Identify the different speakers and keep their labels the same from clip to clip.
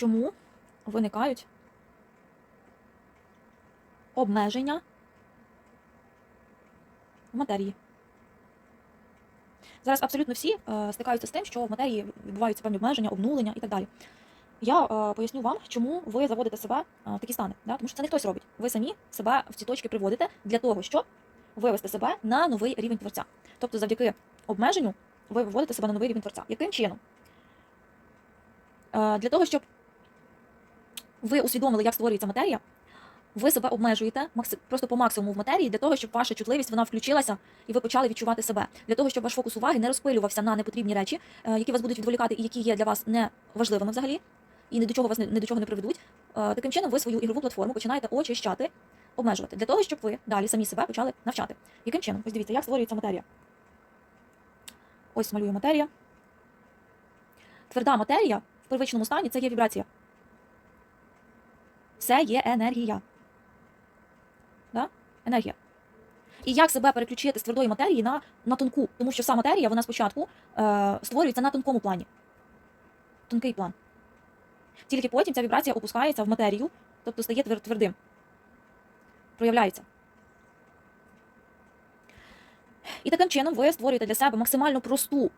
Speaker 1: чому виникають обмеження в матерії. Зараз абсолютно всі е, стикаються з тим, що в матерії відбуваються певні обмеження, обнулення і так далі. Я е, поясню вам, чому ви заводите себе е, в такі стани. Да? Тому що це не хтось робить. Ви самі себе в ці точки приводите для того, щоб вивести себе на новий рівень творця. Тобто, завдяки обмеженню ви виводите себе на новий рівень творця. Яким чином? Е, Для того, щоб ви усвідомили, як створюється матерія, ви себе обмежуєте просто по максимуму в матерії для того, щоб ваша чутливість вона включилася і ви почали відчувати себе. Для того, щоб ваш фокус уваги не розпилювався на непотрібні речі, е, які вас будуть відволікати і які є для вас не важливими взагалі, і ні до чого вас не, до чого не приведуть. Е, Таким чином, ви свою ігрову платформу починаєте очищати, обмежувати для того, щоб ви далі самі себе почали навчати. Яким чином? Ось дивіться, як створюється матерія. Ось малюю матерія. Тверда матерія в первичному стані це є вібрація. Це є енергія. Да? Енергія. І як себе переключити з твердої матерії на, на тонку? Тому що вся матерія, вона спочатку е, створюється на тонкому плані. Тонкий план. Тільки потім ця вібрація опускається в матерію, тобто стає твердим. Проявляється. І таким чином ви створюєте для себе максимально просту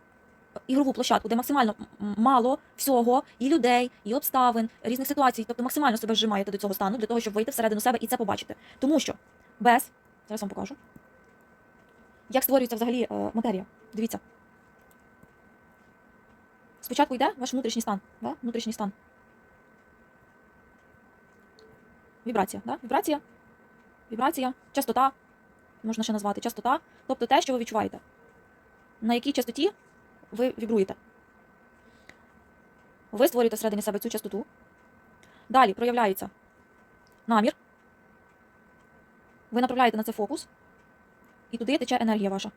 Speaker 1: ігрову площадку, де максимально мало всього, і людей, і обставин, різних ситуацій, тобто максимально себе зжимаєте до цього стану, для того, щоб вийти всередину себе і це побачити. Тому що без. Зараз вам покажу. Як створюється взагалі е, матерія? Дивіться. Спочатку йде ваш внутрішній стан. Да? Внутрішній стан. Вібрація. Да? Вібрація. Вібрація, частота. Можна ще назвати частота. Тобто те, що ви відчуваєте. На якій частоті ви вібруєте. Ви створюєте всередині себе цю частоту. Далі проявляється намір. Ви направляєте на це фокус, і туди тече енергія ваша.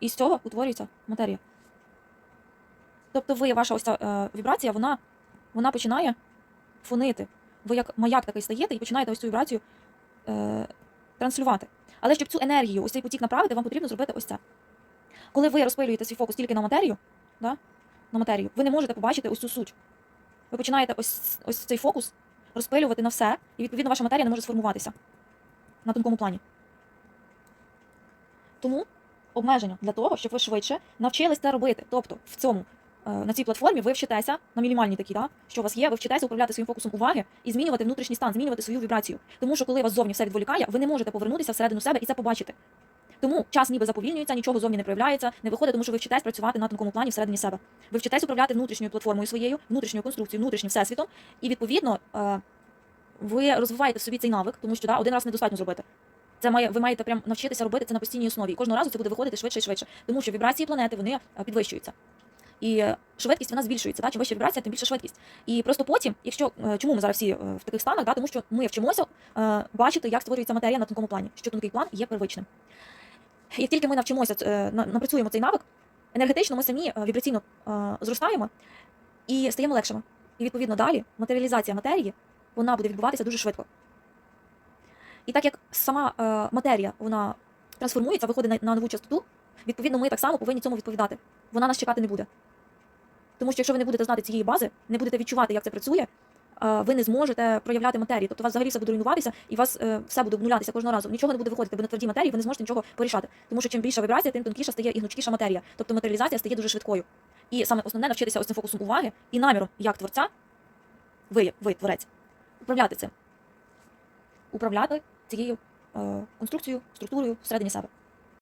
Speaker 1: І з цього утворюється матерія. Тобто ви, ваша ось ця е, вібрація, вона, вона починає фонити. Ви як маяк такий стаєте і починаєте ось цю вібрацію е, транслювати. Але щоб цю енергію, ось цей потік направити, вам потрібно зробити ось це. Коли ви розпилюєте свій фокус тільки на матерію, да, на матерію, ви не можете побачити ось цю суть. Ви починаєте ось, ось цей фокус розпилювати на все, і відповідно ваша матерія не може сформуватися на тонкому плані. Тому обмеження для того, щоб ви швидше навчились це робити. Тобто в цьому е, на цій платформі ви вчитеся на мінімальній такій, да, що у вас є, ви вчитеся управляти своїм фокусом уваги і змінювати внутрішній стан, змінювати свою вібрацію. Тому що коли вас зовні все відволікає, ви не можете повернутися всередину себе і це побачити. Тому час ніби заповільнюється, нічого зовні не проявляється, не виходить, тому що ви вчитесь працювати на тонкому плані всередині себе. Ви вчитесь управляти внутрішньою платформою своєю, внутрішньою конструкцією, внутрішнім всесвітом, і відповідно е, ви розвиваєте в собі цей навик, тому що да, один раз недостатньо зробити. Це має, ви маєте прям навчитися робити це на постійній основі. І кожного разу це буде виходити швидше і швидше, тому що вібрації планети вони е, підвищуються. І е, швидкість вона збільшується. Да? Чим вища вібрація, тим більша швидкість. І просто потім, якщо чому ми зараз всі в таких станах, да? тому що ми вчимося бачити, як створюється матерія на тонкому плані, що тонкий план є первичним. Як тільки ми навчимося е, напрацюємо цей навик, енергетично ми самі е, вібраційно е, зростаємо і стаємо легшими. І відповідно далі матеріалізація матерії вона буде відбуватися дуже швидко. І так як сама матерія вона трансформується, виходить на, нову частоту, відповідно, ми так само повинні цьому відповідати. Вона нас чекати не буде. Тому що якщо ви не будете знати цієї бази, не будете відчувати, як це працює, ви не зможете проявляти матерію. Тобто у вас взагалі все буде руйнуватися, і у вас е, все буде обнулятися кожного разу. Нічого не буде виходити, бо на твердій матерії ви не зможете нічого порішати. Тому що чим більша вібрація, тим тонкіша стає і гнучкіша матерія. Тобто матеріалізація стає дуже швидкою. І саме основне навчитися ось цим фокусом уваги і наміром як творця, ви, ви творець, управляти цим. Управляти цією е, конструкцією, структурою всередині себе.